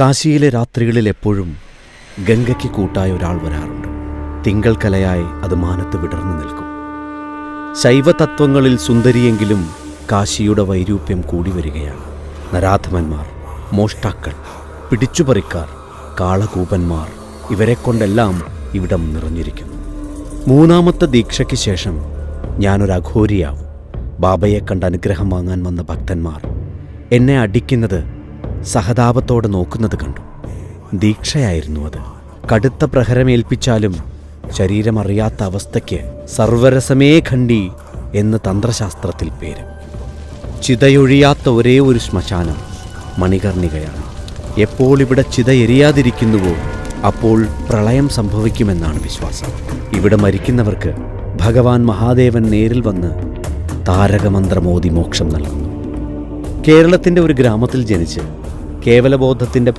കാശിയിലെ രാത്രികളിൽ എപ്പോഴും ഗംഗയ്ക്ക് കൂട്ടായ ഒരാൾ വരാറുണ്ട്. തിങ്കൾ കലയായി അത് മാനത്ത് വിടർന്നു നിൽക്കും. ശൈവതത്വങ്ങളിൽ സുന്ദരിയെങ്കിലും കാശിയുടെ വൈരൂപ്യം കൂടി വരികയാണ്. നരാധമന്മാർ മോഷ്ടാക്കൾ പിടിച്ചുപറിക്കാർ കാളകൂപന്മാർ ഇവരെ കൊണ്ടെല്ലാം ഇവിടം നിറഞ്ഞിരിക്കുന്നു. മൂന്നാമത്തെ ദീക്ഷയ്ക്ക് ശേഷം ഞാനൊരു അഘോരിയാവും. ബാബയെ കണ്ട് അനുഗ്രഹം വാങ്ങാൻ വന്ന ഭക്തന്മാർ എന്നെ അടിക്കുന്നത് സഹതാപത്തോടെ നോക്കുന്നത് കണ്ടു. ദീക്ഷയായിരുന്നു അത്. കടുത്ത പ്രഹരമേൽപ്പിച്ചാലും ശരീരമറിയാത്ത അവസ്ഥയ്ക്ക് സർവരസമേ ഖണ്ഡി എന്ന് തന്ത്രശാസ്ത്രത്തിൽ പേര്. ചിതയൊഴിയാത്ത ഒരേ ഒരു ശ്മശാനം മണികർണികയാണ്. എപ്പോൾ ഇവിടെ ചിത എരിയാതിരിക്കുന്നുവോ അപ്പോൾ പ്രളയം സംഭവിക്കുമെന്നാണ് വിശ്വാസം. ഇവിടെ മരിക്കുന്നവർക്ക് ഭഗവാൻ മഹാദേവൻ നേരിൽ വന്ന് താരകമന്ത്രമോദി മോക്ഷം നൽകുന്നു. കേരളത്തിന്റെ ഒരു ഗ്രാമത്തിൽ ജനിച്ച് കേവലബോധത്തിന്റെ